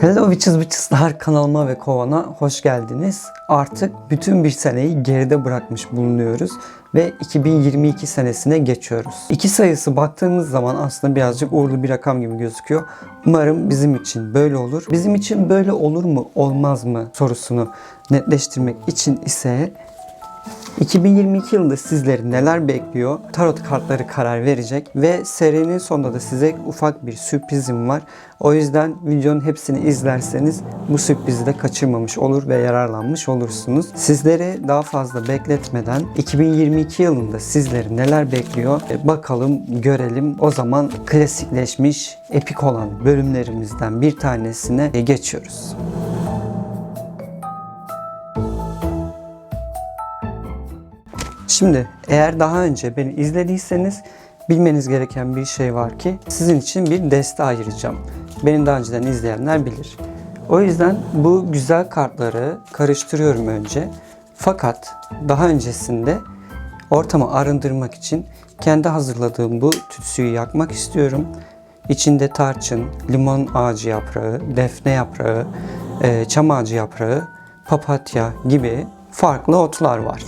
Hello Witches Witches'lar kanalıma ve kovana hoş geldiniz. Artık bütün bir seneyi geride bırakmış bulunuyoruz ve 2022 senesine geçiyoruz. İki sayısı baktığımız zaman aslında birazcık uğurlu bir rakam gibi gözüküyor. Umarım bizim için böyle olur. Bizim için böyle olur mu olmaz mı sorusunu netleştirmek için ise 2022 yılında sizleri neler bekliyor? Tarot kartları karar verecek ve serinin sonunda da size ufak bir sürprizim var. O yüzden videonun hepsini izlerseniz bu sürprizi de kaçırmamış olur ve yararlanmış olursunuz. Sizleri daha fazla bekletmeden 2022 yılında sizleri neler bekliyor? E, bakalım, görelim. O zaman klasikleşmiş, epik olan bölümlerimizden bir tanesine geçiyoruz. Şimdi eğer daha önce beni izlediyseniz bilmeniz gereken bir şey var ki sizin için bir deste ayıracağım. Beni daha önceden izleyenler bilir. O yüzden bu güzel kartları karıştırıyorum önce. Fakat daha öncesinde ortamı arındırmak için kendi hazırladığım bu tütsüyü yakmak istiyorum. İçinde tarçın, limon ağacı yaprağı, defne yaprağı, e, çam ağacı yaprağı, papatya gibi farklı otlar var.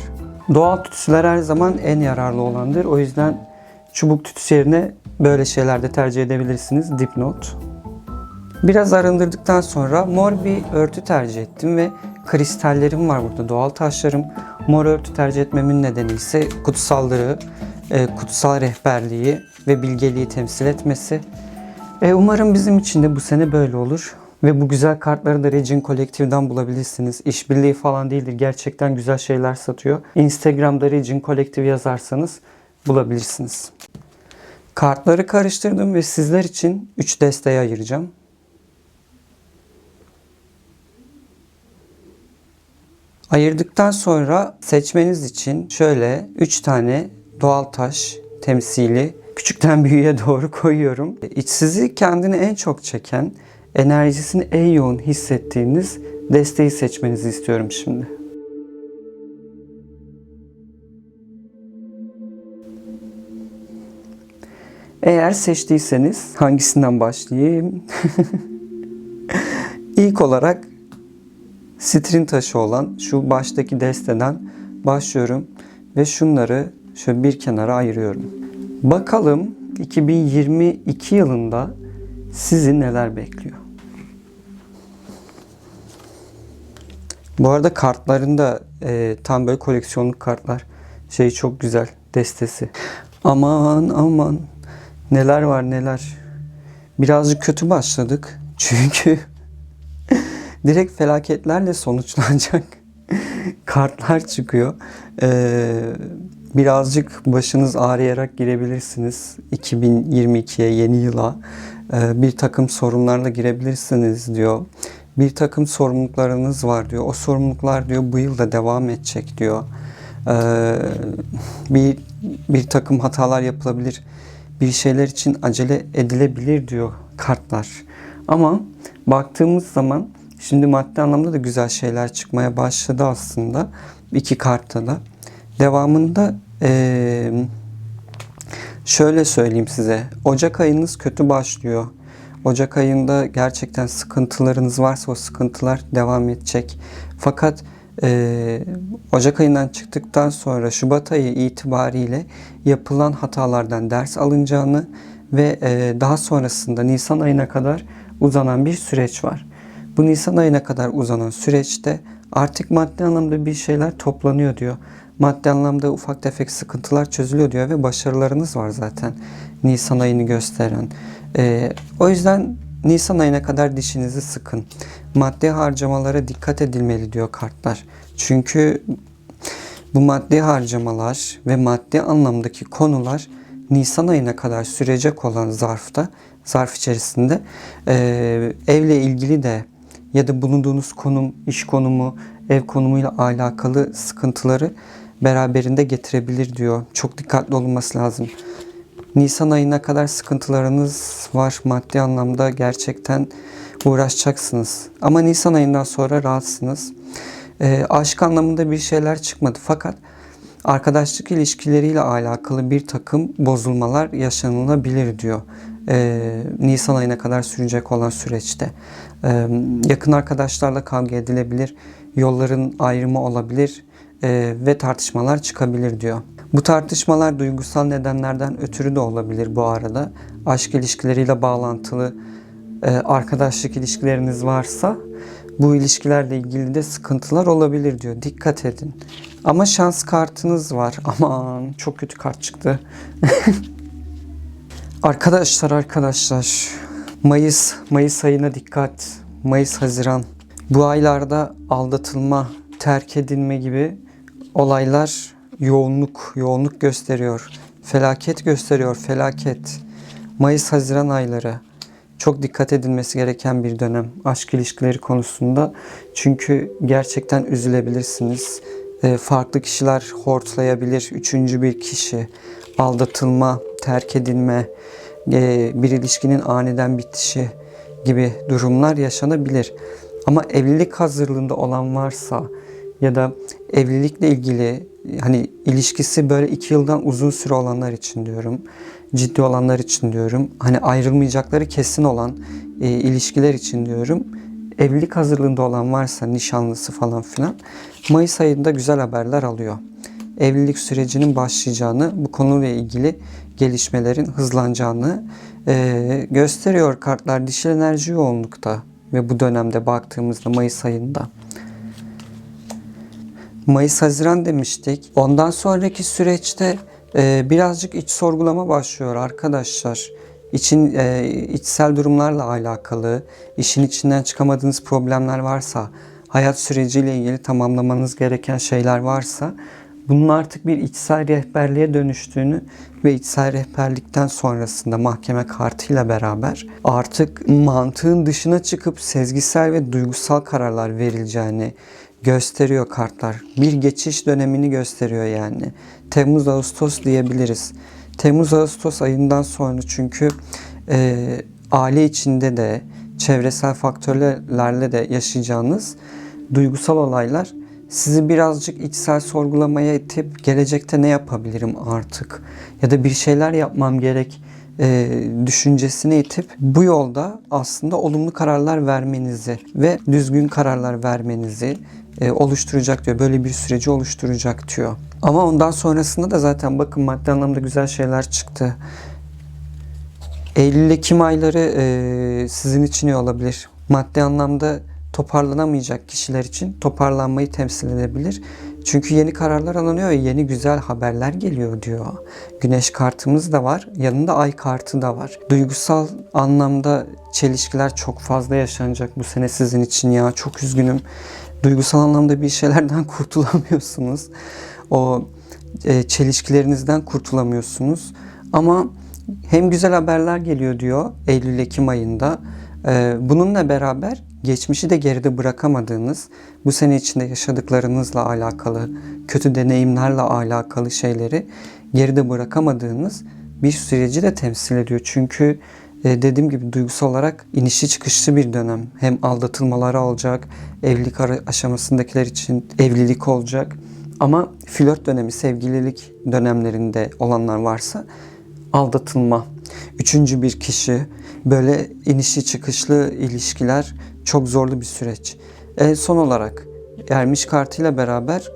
Doğal tütsüler her zaman en yararlı olandır. O yüzden çubuk tütsü yerine böyle şeyler de tercih edebilirsiniz. Dipnot. Biraz arındırdıktan sonra mor bir örtü tercih ettim ve kristallerim var burada doğal taşlarım. Mor örtü tercih etmemin nedeni ise kutsallığı, e, kutsal rehberliği ve bilgeliği temsil etmesi. E, umarım bizim için de bu sene böyle olur. Ve bu güzel kartları da Regin Collective'den bulabilirsiniz. İşbirliği falan değildir. Gerçekten güzel şeyler satıyor. Instagram'da Regin Collective yazarsanız bulabilirsiniz. Kartları karıştırdım ve sizler için 3 desteğe ayıracağım. Ayırdıktan sonra seçmeniz için şöyle 3 tane doğal taş temsili küçükten büyüğe doğru koyuyorum. İç sizi kendini en çok çeken, enerjisini en yoğun hissettiğiniz desteği seçmenizi istiyorum şimdi. Eğer seçtiyseniz hangisinden başlayayım? İlk olarak sitrin taşı olan şu baştaki desteden başlıyorum ve şunları şöyle bir kenara ayırıyorum. Bakalım 2022 yılında sizi neler bekliyor? Bu arada kartlarında e, tam böyle koleksiyonluk kartlar. Şey çok güzel destesi. Aman aman neler var neler. Birazcık kötü başladık. Çünkü direkt felaketlerle sonuçlanacak kartlar çıkıyor. Ee, birazcık başınız ağrıyarak girebilirsiniz 2022'ye yeni yıla. Ee, bir takım sorunlarla girebilirsiniz diyor. Bir takım sorumluluklarınız var diyor. O sorumluluklar diyor bu yılda devam edecek diyor. Ee, bir bir takım hatalar yapılabilir. Bir şeyler için acele edilebilir diyor kartlar. Ama baktığımız zaman şimdi maddi anlamda da güzel şeyler çıkmaya başladı aslında. iki kartta da. Devamında ee, şöyle söyleyeyim size. Ocak ayınız kötü başlıyor. Ocak ayında gerçekten sıkıntılarınız varsa o sıkıntılar devam edecek. Fakat e, Ocak ayından çıktıktan sonra Şubat ayı itibariyle yapılan hatalardan ders alınacağını ve e, daha sonrasında Nisan ayına kadar uzanan bir süreç var. Bu Nisan ayına kadar uzanan süreçte artık maddi anlamda bir şeyler toplanıyor diyor. Maddi anlamda ufak tefek sıkıntılar çözülüyor diyor ve başarılarınız var zaten Nisan ayını gösteren. Ee, o yüzden Nisan ayına kadar dişinizi sıkın. Maddi harcamalara dikkat edilmeli diyor kartlar. Çünkü bu maddi harcamalar ve maddi anlamdaki konular Nisan ayına kadar sürecek olan zarfta, zarf içerisinde e, evle ilgili de ya da bulunduğunuz konum, iş konumu, ev konumuyla alakalı sıkıntıları beraberinde getirebilir diyor. Çok dikkatli olunması lazım. Nisan ayına kadar sıkıntılarınız var maddi anlamda gerçekten uğraşacaksınız. Ama Nisan ayından sonra rahatsınız. E, aşk anlamında bir şeyler çıkmadı fakat arkadaşlık ilişkileriyle alakalı bir takım bozulmalar yaşanılabilir diyor. Ee, Nisan ayına kadar sürecek olan süreçte. Ee, yakın arkadaşlarla kavga edilebilir, yolların ayrımı olabilir e, ve tartışmalar çıkabilir diyor. Bu tartışmalar duygusal nedenlerden ötürü de olabilir bu arada. Aşk ilişkileriyle bağlantılı e, arkadaşlık ilişkileriniz varsa bu ilişkilerle ilgili de sıkıntılar olabilir diyor. Dikkat edin. Ama şans kartınız var. Aman çok kötü kart çıktı. arkadaşlar arkadaşlar. Mayıs, Mayıs ayına dikkat. Mayıs, Haziran. Bu aylarda aldatılma, terk edilme gibi olaylar yoğunluk, yoğunluk gösteriyor. Felaket gösteriyor, felaket. Mayıs, Haziran ayları çok dikkat edilmesi gereken bir dönem aşk ilişkileri konusunda. Çünkü gerçekten üzülebilirsiniz. E, farklı kişiler hortlayabilir. Üçüncü bir kişi, aldatılma, terk edilme, e, bir ilişkinin aniden bitişi gibi durumlar yaşanabilir. Ama evlilik hazırlığında olan varsa ya da evlilikle ilgili hani ilişkisi böyle iki yıldan uzun süre olanlar için diyorum. Ciddi olanlar için diyorum. Hani ayrılmayacakları kesin olan e, ilişkiler için diyorum. Evlilik hazırlığında olan varsa nişanlısı falan filan Mayıs ayında güzel haberler alıyor. Evlilik sürecinin başlayacağını, bu konuyla ilgili gelişmelerin hızlanacağını e, gösteriyor kartlar dişil enerji yoğunlukta ve bu dönemde baktığımızda Mayıs ayında. Mayıs-Haziran demiştik. Ondan sonraki süreçte e, birazcık iç sorgulama başlıyor arkadaşlar. İçin e, içsel durumlarla alakalı, işin içinden çıkamadığınız problemler varsa, hayat süreciyle ilgili tamamlamanız gereken şeyler varsa bunun artık bir içsel rehberliğe dönüştüğünü ve içsel rehberlikten sonrasında mahkeme kartıyla beraber artık mantığın dışına çıkıp sezgisel ve duygusal kararlar verileceğini gösteriyor kartlar. Bir geçiş dönemini gösteriyor yani. Temmuz Ağustos diyebiliriz. Temmuz Ağustos ayından sonra çünkü e, aile içinde de çevresel faktörlerle de yaşayacağınız duygusal olaylar sizi birazcık içsel sorgulamaya itip gelecekte ne yapabilirim artık ya da bir şeyler yapmam gerek e, düşüncesine itip bu yolda aslında olumlu kararlar vermenizi ve düzgün kararlar vermenizi e, oluşturacak diyor. Böyle bir süreci oluşturacak diyor. Ama ondan sonrasında da zaten bakın maddi anlamda güzel şeyler çıktı. Eylül-Ekim ayları e, sizin için iyi olabilir. Maddi anlamda toparlanamayacak kişiler için toparlanmayı temsil edebilir. Çünkü yeni kararlar alınıyor ve yeni güzel haberler geliyor diyor. Güneş kartımız da var, yanında ay kartı da var. Duygusal anlamda çelişkiler çok fazla yaşanacak bu sene sizin için ya. Çok üzgünüm. Duygusal anlamda bir şeylerden kurtulamıyorsunuz. O e, çelişkilerinizden kurtulamıyorsunuz. Ama hem güzel haberler geliyor diyor Eylül-Ekim ayında. E, bununla beraber geçmişi de geride bırakamadığınız, bu sene içinde yaşadıklarınızla alakalı, kötü deneyimlerle alakalı şeyleri geride bırakamadığınız bir süreci de temsil ediyor. Çünkü e, dediğim gibi duygusal olarak inişli çıkışlı bir dönem. Hem aldatılmaları olacak, evlilik aşamasındakiler için evlilik olacak. Ama flört dönemi, sevgililik dönemlerinde olanlar varsa aldatılma, üçüncü bir kişi, böyle inişli çıkışlı ilişkiler çok zorlu bir süreç. En son olarak ermiş kartıyla beraber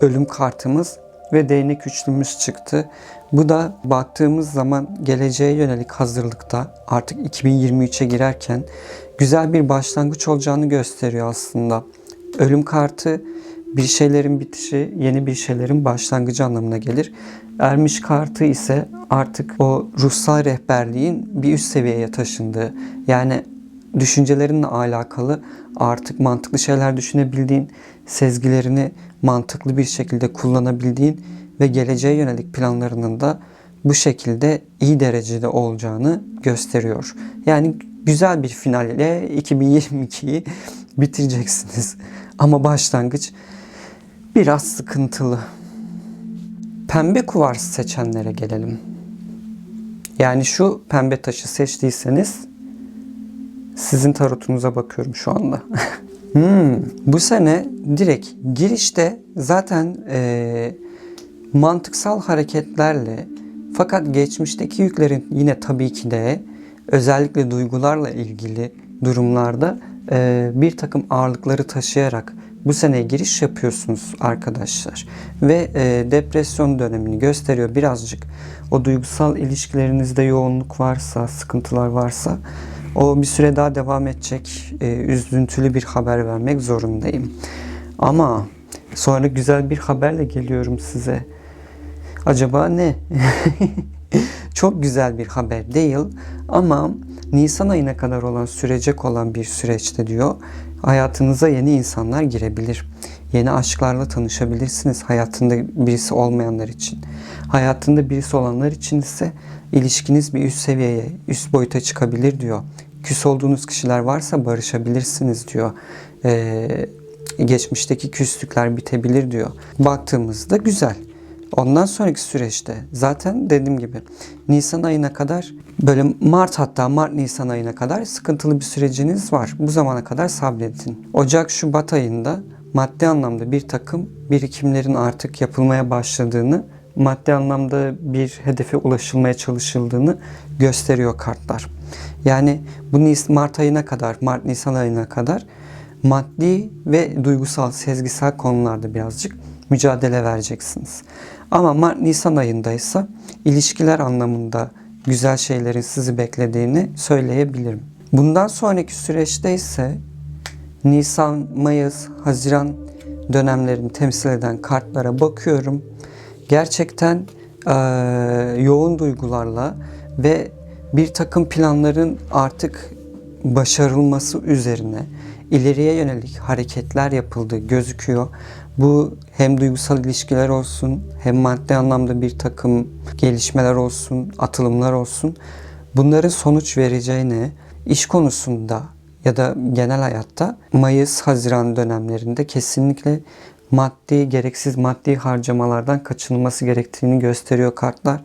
ölüm kartımız ve değnek üçlümüz çıktı. Bu da baktığımız zaman geleceğe yönelik hazırlıkta artık 2023'e girerken güzel bir başlangıç olacağını gösteriyor aslında. Ölüm kartı bir şeylerin bitişi, yeni bir şeylerin başlangıcı anlamına gelir. Ermiş kartı ise artık o ruhsal rehberliğin bir üst seviyeye taşındığı, yani düşüncelerinle alakalı artık mantıklı şeyler düşünebildiğin, sezgilerini mantıklı bir şekilde kullanabildiğin ve geleceğe yönelik planlarının da bu şekilde iyi derecede olacağını gösteriyor. Yani güzel bir finalle 2022'yi bitireceksiniz. Ama başlangıç biraz sıkıntılı. Pembe kuvars seçenlere gelelim. Yani şu pembe taşı seçtiyseniz sizin tarotunuza bakıyorum şu anda. hmm, bu sene direkt girişte zaten e, mantıksal hareketlerle fakat geçmişteki yüklerin yine tabii ki de özellikle duygularla ilgili durumlarda e, bir takım ağırlıkları taşıyarak bu seneye giriş yapıyorsunuz arkadaşlar. Ve e, depresyon dönemini gösteriyor birazcık. O duygusal ilişkilerinizde yoğunluk varsa, sıkıntılar varsa o bir süre daha devam edecek. E, üzüntülü bir haber vermek zorundayım. Ama sonra güzel bir haberle geliyorum size. Acaba ne? Çok güzel bir haber değil ama Nisan ayına kadar olan sürecek olan bir süreçte diyor hayatınıza yeni insanlar girebilir. Yeni aşklarla tanışabilirsiniz hayatında birisi olmayanlar için. Hayatında birisi olanlar için ise ilişkiniz bir üst seviyeye, üst boyuta çıkabilir diyor. Küs olduğunuz kişiler varsa barışabilirsiniz diyor. Ee, geçmişteki küslükler bitebilir diyor. Baktığımızda güzel. Ondan sonraki süreçte zaten dediğim gibi Nisan ayına kadar böyle Mart hatta Mart Nisan ayına kadar sıkıntılı bir süreciniz var. Bu zamana kadar sabredin. Ocak Şubat ayında maddi anlamda bir takım birikimlerin artık yapılmaya başladığını, maddi anlamda bir hedefe ulaşılmaya çalışıldığını gösteriyor kartlar. Yani bu Mart ayına kadar, Mart Nisan ayına kadar maddi ve duygusal, sezgisel konularda birazcık mücadele vereceksiniz. Ama Mart Nisan ayındaysa ilişkiler anlamında güzel şeylerin sizi beklediğini söyleyebilirim. Bundan sonraki süreçte ise Nisan, Mayıs, Haziran dönemlerini temsil eden kartlara bakıyorum. Gerçekten eee, yoğun duygularla ve bir takım planların artık başarılması üzerine ileriye yönelik hareketler yapıldığı gözüküyor. Bu hem duygusal ilişkiler olsun hem maddi anlamda bir takım gelişmeler olsun, atılımlar olsun. Bunların sonuç vereceğini iş konusunda ya da genel hayatta Mayıs-Haziran dönemlerinde kesinlikle maddi, gereksiz maddi harcamalardan kaçınılması gerektiğini gösteriyor kartlar.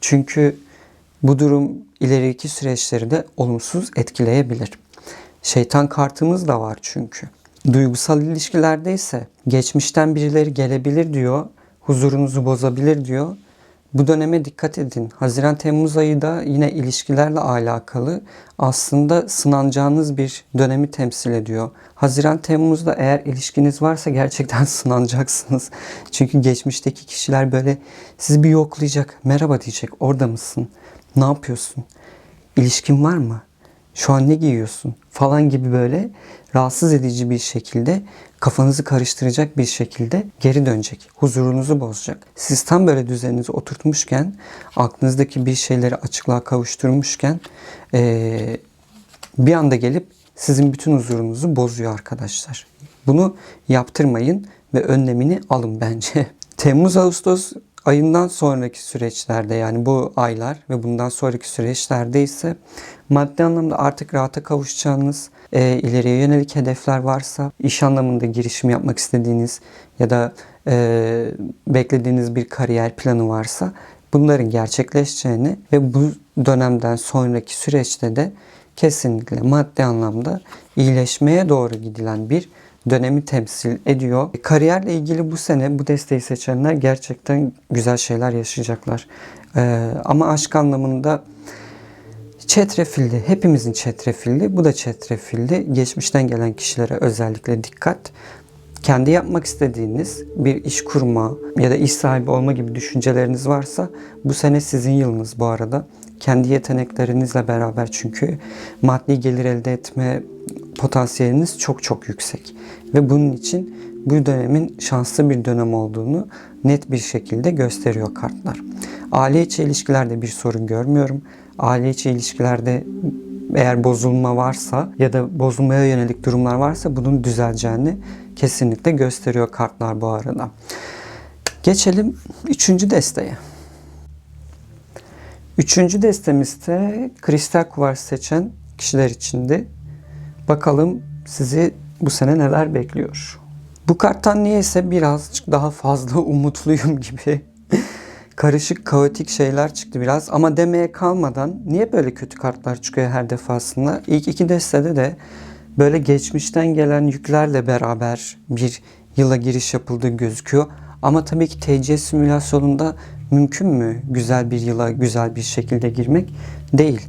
Çünkü bu durum ileriki süreçleri de olumsuz etkileyebilir. Şeytan kartımız da var çünkü. Duygusal ilişkilerde ise geçmişten birileri gelebilir diyor, huzurunuzu bozabilir diyor. Bu döneme dikkat edin. Haziran-Temmuz ayı da yine ilişkilerle alakalı aslında sınanacağınız bir dönemi temsil ediyor. Haziran-Temmuz'da eğer ilişkiniz varsa gerçekten sınanacaksınız. Çünkü geçmişteki kişiler böyle sizi bir yoklayacak. Merhaba diyecek. Orada mısın? Ne yapıyorsun? İlişkin var mı? Şu an ne giyiyorsun? Falan gibi böyle rahatsız edici bir şekilde kafanızı karıştıracak bir şekilde geri dönecek. Huzurunuzu bozacak. Siz tam böyle düzeninizi oturtmuşken aklınızdaki bir şeyleri açıklığa kavuşturmuşken eee, bir anda gelip sizin bütün huzurunuzu bozuyor arkadaşlar. Bunu yaptırmayın ve önlemini alın bence. Temmuz-Ağustos ayından sonraki süreçlerde yani bu aylar ve bundan sonraki süreçlerde ise maddi anlamda artık rahata kavuşacağınız, e, ileriye yönelik hedefler varsa, iş anlamında girişim yapmak istediğiniz ya da e, beklediğiniz bir kariyer planı varsa bunların gerçekleşeceğini ve bu dönemden sonraki süreçte de kesinlikle maddi anlamda iyileşmeye doğru gidilen bir dönemi temsil ediyor. Kariyerle ilgili bu sene bu desteği seçenler gerçekten güzel şeyler yaşayacaklar. Ee, ama aşk anlamında çetrefilli, hepimizin çetrefilli, bu da çetrefilli. Geçmişten gelen kişilere özellikle dikkat. Kendi yapmak istediğiniz bir iş kurma ya da iş sahibi olma gibi düşünceleriniz varsa bu sene sizin yılınız bu arada. Kendi yeteneklerinizle beraber çünkü maddi gelir elde etme potansiyeliniz çok çok yüksek. Ve bunun için bu dönemin şanslı bir dönem olduğunu net bir şekilde gösteriyor kartlar. Aile içi ilişkilerde bir sorun görmüyorum. Aile içi ilişkilerde eğer bozulma varsa ya da bozulmaya yönelik durumlar varsa bunun düzeleceğini kesinlikle gösteriyor kartlar bu arada. Geçelim üçüncü desteğe. Üçüncü destemizde kristal kuvars seçen kişiler içindi. Bakalım sizi bu sene neler bekliyor. Bu karttan niyeyse birazcık daha fazla umutluyum gibi. Karışık, kaotik şeyler çıktı biraz ama demeye kalmadan niye böyle kötü kartlar çıkıyor her defasında? İlk iki destede de böyle geçmişten gelen yüklerle beraber bir yıla giriş yapıldığı gözüküyor. Ama tabii ki TC simülasyonunda mümkün mü güzel bir yıla güzel bir şekilde girmek? Değil.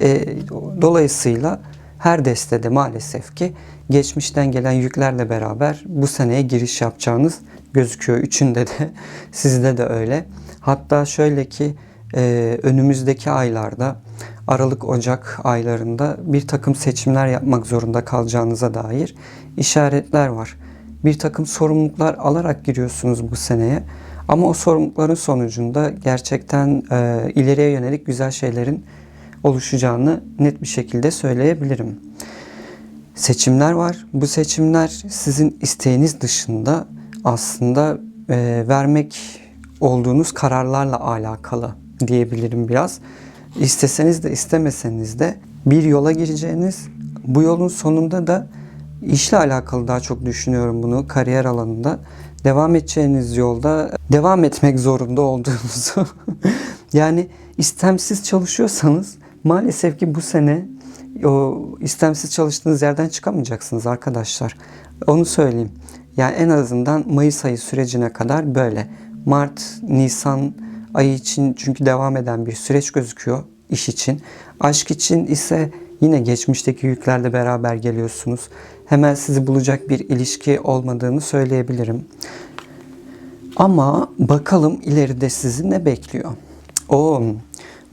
E, dolayısıyla her destede maalesef ki geçmişten gelen yüklerle beraber bu seneye giriş yapacağınız gözüküyor. Üçünde de sizde de öyle. Hatta şöyle ki e, önümüzdeki aylarda Aralık Ocak aylarında bir takım seçimler yapmak zorunda kalacağınıza dair işaretler var. Bir takım sorumluluklar alarak giriyorsunuz bu seneye. Ama o sorumlulukların sonucunda gerçekten e, ileriye yönelik güzel şeylerin oluşacağını net bir şekilde söyleyebilirim. Seçimler var. Bu seçimler sizin isteğiniz dışında aslında e, vermek olduğunuz kararlarla alakalı diyebilirim biraz. İsteseniz de istemeseniz de bir yola gireceğiniz, bu yolun sonunda da işle alakalı daha çok düşünüyorum bunu kariyer alanında. Devam edeceğiniz yolda devam etmek zorunda olduğunuzu yani istemsiz çalışıyorsanız maalesef ki bu sene o istemsiz çalıştığınız yerden çıkamayacaksınız arkadaşlar. Onu söyleyeyim. Yani en azından Mayıs ayı sürecine kadar böyle. Mart, Nisan ayı için çünkü devam eden bir süreç gözüküyor iş için. Aşk için ise yine geçmişteki yüklerle beraber geliyorsunuz. Hemen sizi bulacak bir ilişki olmadığını söyleyebilirim. Ama bakalım ileride sizi ne bekliyor? O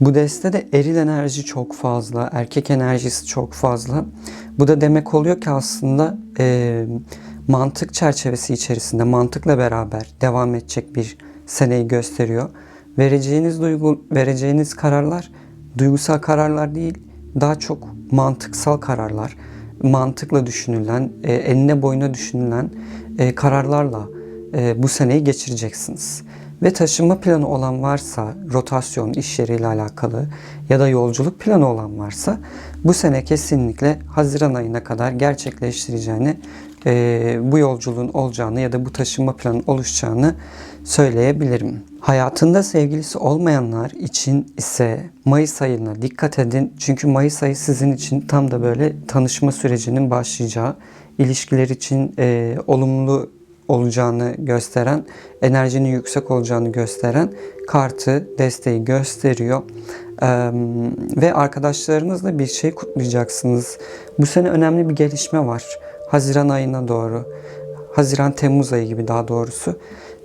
bu destede eril enerji çok fazla, erkek enerjisi çok fazla. Bu da demek oluyor ki aslında e, mantık çerçevesi içerisinde mantıkla beraber devam edecek bir seneyi gösteriyor. Vereceğiniz duygu, vereceğiniz kararlar duygusal kararlar değil, daha çok mantıksal kararlar, mantıkla düşünülen, e, enine boyuna düşünülen e, kararlarla e, bu seneyi geçireceksiniz. Ve taşınma planı olan varsa, rotasyon, iş yeriyle alakalı ya da yolculuk planı olan varsa bu sene kesinlikle Haziran ayına kadar gerçekleştireceğini, e, bu yolculuğun olacağını ya da bu taşınma planı oluşacağını söyleyebilirim. Hayatında sevgilisi olmayanlar için ise Mayıs ayına dikkat edin. Çünkü Mayıs ayı sizin için tam da böyle tanışma sürecinin başlayacağı, ilişkiler için e, olumlu olacağını gösteren, enerjinin yüksek olacağını gösteren kartı, desteği gösteriyor. Ee, ve arkadaşlarınızla bir şey kutlayacaksınız. Bu sene önemli bir gelişme var. Haziran ayına doğru, Haziran-Temmuz ayı gibi daha doğrusu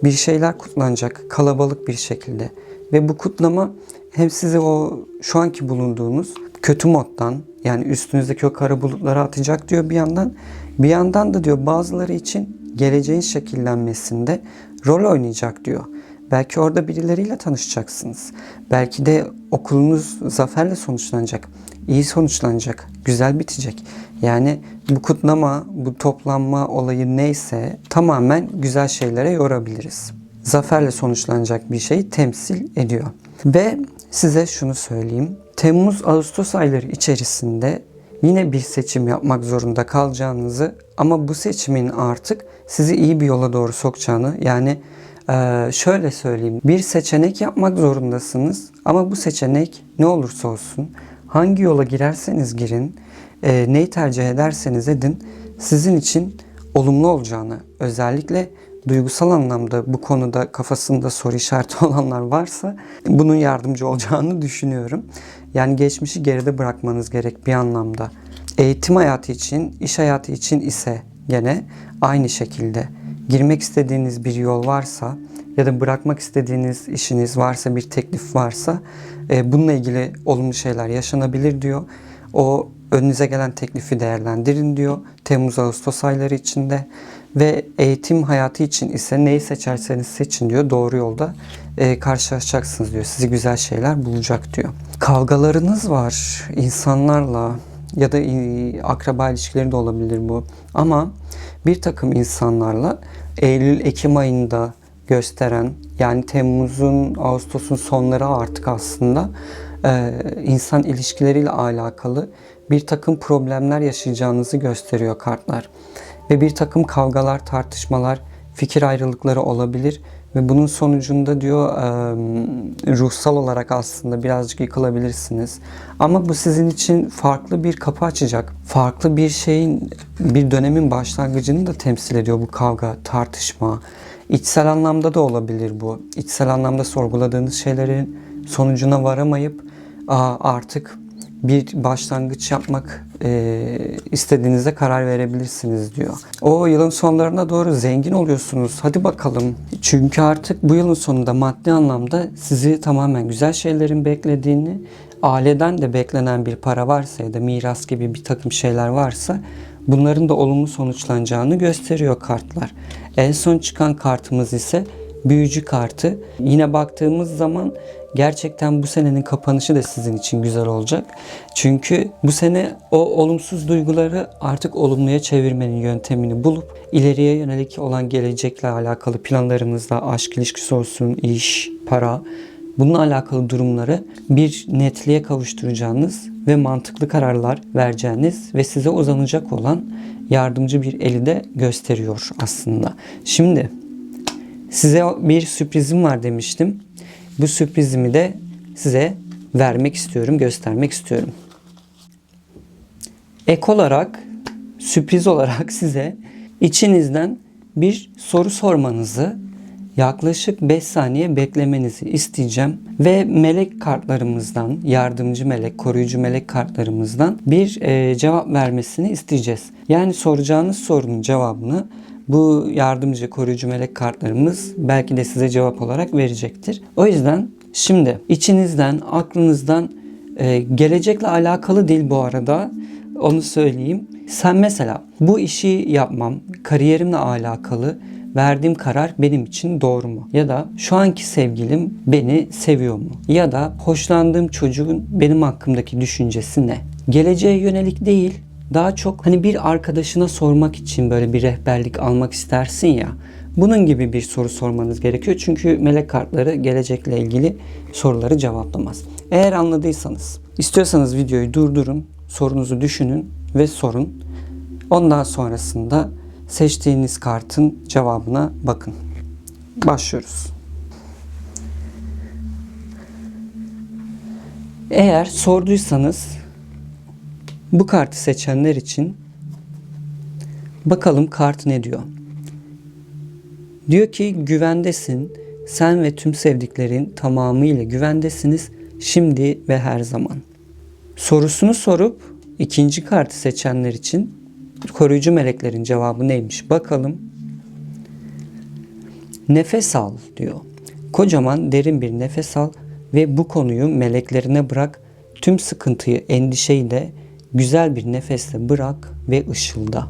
bir şeyler kutlanacak kalabalık bir şekilde. Ve bu kutlama hem sizi o şu anki bulunduğunuz kötü moddan yani üstünüzdeki o kara bulutları atacak diyor bir yandan. Bir yandan da diyor bazıları için geleceğin şekillenmesinde rol oynayacak diyor. Belki orada birileriyle tanışacaksınız. Belki de okulunuz zaferle sonuçlanacak. iyi sonuçlanacak. Güzel bitecek. Yani bu kutlama, bu toplanma olayı neyse tamamen güzel şeylere yorabiliriz. Zaferle sonuçlanacak bir şeyi temsil ediyor. Ve size şunu söyleyeyim. Temmuz-Ağustos ayları içerisinde yine bir seçim yapmak zorunda kalacağınızı ama bu seçimin artık sizi iyi bir yola doğru sokacağını yani şöyle söyleyeyim bir seçenek yapmak zorundasınız ama bu seçenek ne olursa olsun hangi yola girerseniz girin e, neyi tercih ederseniz edin sizin için olumlu olacağını özellikle duygusal anlamda bu konuda kafasında soru işareti olanlar varsa bunun yardımcı olacağını düşünüyorum. Yani geçmişi geride bırakmanız gerek bir anlamda. Eğitim hayatı için, iş hayatı için ise gene aynı şekilde girmek istediğiniz bir yol varsa ya da bırakmak istediğiniz işiniz varsa, bir teklif varsa e, bununla ilgili olumlu şeyler yaşanabilir diyor. O önünüze gelen teklifi değerlendirin diyor. Temmuz-Ağustos ayları içinde ve eğitim hayatı için ise neyi seçerseniz seçin diyor. Doğru yolda e, karşılaşacaksınız diyor. Sizi güzel şeyler bulacak diyor. Kavgalarınız var insanlarla ya da e, akraba ilişkileri de olabilir bu. Ama bir takım insanlarla Eylül-Ekim ayında gösteren yani Temmuz'un, Ağustos'un sonları artık aslında insan ilişkileriyle alakalı bir takım problemler yaşayacağınızı gösteriyor kartlar. Ve bir takım kavgalar, tartışmalar, fikir ayrılıkları olabilir ve bunun sonucunda diyor ruhsal olarak aslında birazcık yıkılabilirsiniz. Ama bu sizin için farklı bir kapı açacak. Farklı bir şeyin, bir dönemin başlangıcını da temsil ediyor bu kavga, tartışma. İçsel anlamda da olabilir bu. İçsel anlamda sorguladığınız şeylerin sonucuna varamayıp artık bir başlangıç yapmak e, istediğinizde karar verebilirsiniz diyor. O yılın sonlarına doğru zengin oluyorsunuz. Hadi bakalım. Çünkü artık bu yılın sonunda maddi anlamda sizi tamamen güzel şeylerin beklediğini, aileden de beklenen bir para varsa ya da miras gibi bir takım şeyler varsa bunların da olumlu sonuçlanacağını gösteriyor kartlar. En son çıkan kartımız ise büyücü kartı. Yine baktığımız zaman gerçekten bu senenin kapanışı da sizin için güzel olacak. Çünkü bu sene o olumsuz duyguları artık olumluya çevirmenin yöntemini bulup ileriye yönelik olan gelecekle alakalı planlarınızda aşk ilişkisi olsun, iş, para bununla alakalı durumları bir netliğe kavuşturacağınız ve mantıklı kararlar vereceğiniz ve size uzanacak olan yardımcı bir eli de gösteriyor aslında. Şimdi size bir sürprizim var demiştim. Bu sürprizimi de size vermek istiyorum, göstermek istiyorum. Ek olarak, sürpriz olarak size içinizden bir soru sormanızı yaklaşık 5 saniye beklemenizi isteyeceğim ve melek kartlarımızdan, yardımcı melek, koruyucu melek kartlarımızdan bir e, cevap vermesini isteyeceğiz. Yani soracağınız sorunun cevabını bu yardımcı koruyucu melek kartlarımız belki de size cevap olarak verecektir. O yüzden şimdi içinizden, aklınızdan e, gelecekle alakalı değil bu arada. Onu söyleyeyim. Sen mesela bu işi yapmam, kariyerimle alakalı verdiğim karar benim için doğru mu? Ya da şu anki sevgilim beni seviyor mu? Ya da hoşlandığım çocuğun benim hakkımdaki düşüncesi ne? Geleceğe yönelik değil, daha çok hani bir arkadaşına sormak için böyle bir rehberlik almak istersin ya. Bunun gibi bir soru sormanız gerekiyor. Çünkü melek kartları gelecekle ilgili soruları cevaplamaz. Eğer anladıysanız, istiyorsanız videoyu durdurun, sorunuzu düşünün ve sorun. Ondan sonrasında seçtiğiniz kartın cevabına bakın. Başlıyoruz. Eğer sorduysanız bu kartı seçenler için bakalım kart ne diyor. Diyor ki güvendesin. Sen ve tüm sevdiklerin tamamıyla güvendesiniz şimdi ve her zaman. Sorusunu sorup ikinci kartı seçenler için koruyucu meleklerin cevabı neymiş bakalım. Nefes al diyor. Kocaman derin bir nefes al ve bu konuyu meleklerine bırak. Tüm sıkıntıyı, endişeyi de güzel bir nefesle bırak ve ışılda.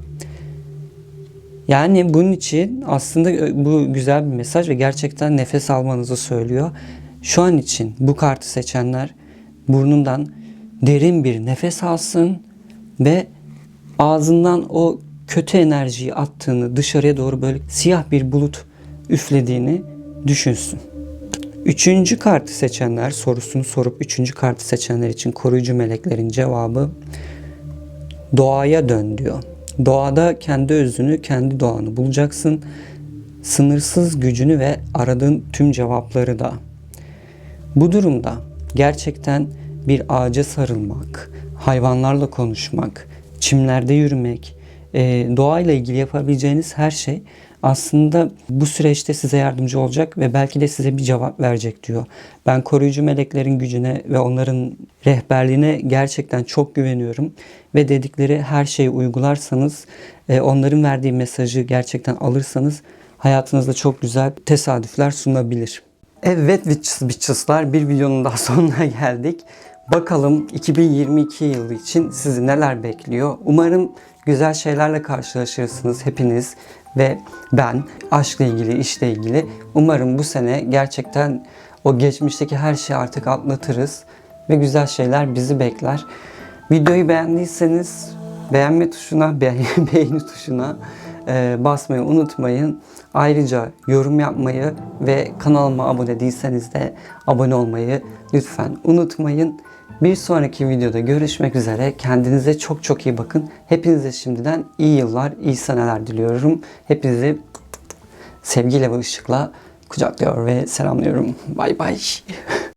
Yani bunun için aslında bu güzel bir mesaj ve gerçekten nefes almanızı söylüyor. Şu an için bu kartı seçenler burnundan derin bir nefes alsın ve ağzından o kötü enerjiyi attığını dışarıya doğru böyle siyah bir bulut üflediğini düşünsün. Üçüncü kartı seçenler sorusunu sorup üçüncü kartı seçenler için koruyucu meleklerin cevabı doğaya dön diyor. Doğada kendi özünü, kendi doğanı bulacaksın. Sınırsız gücünü ve aradığın tüm cevapları da. Bu durumda gerçekten bir ağaca sarılmak, hayvanlarla konuşmak, çimlerde yürümek, e, doğayla ilgili yapabileceğiniz her şey aslında bu süreçte size yardımcı olacak ve belki de size bir cevap verecek diyor. Ben koruyucu meleklerin gücüne ve onların rehberliğine gerçekten çok güveniyorum ve dedikleri her şeyi uygularsanız, e, onların verdiği mesajı gerçekten alırsanız hayatınızda çok güzel tesadüfler sunabilir. Evet Witches Bitches'lar bir videonun daha sonuna geldik. Bakalım 2022 yılı için sizi neler bekliyor. Umarım güzel şeylerle karşılaşırsınız hepiniz ve ben aşkla ilgili, işle ilgili. Umarım bu sene gerçekten o geçmişteki her şeyi artık atlatırız ve güzel şeyler bizi bekler. Videoyu beğendiyseniz beğenme tuşuna, beğeni tuşuna e, basmayı unutmayın. Ayrıca yorum yapmayı ve kanalıma abone değilseniz de abone olmayı lütfen unutmayın. Bir sonraki videoda görüşmek üzere. Kendinize çok çok iyi bakın. Hepinize şimdiden iyi yıllar, iyi seneler diliyorum. Hepinizi sevgiyle ve ışıkla kucaklıyor ve selamlıyorum. Bay bay.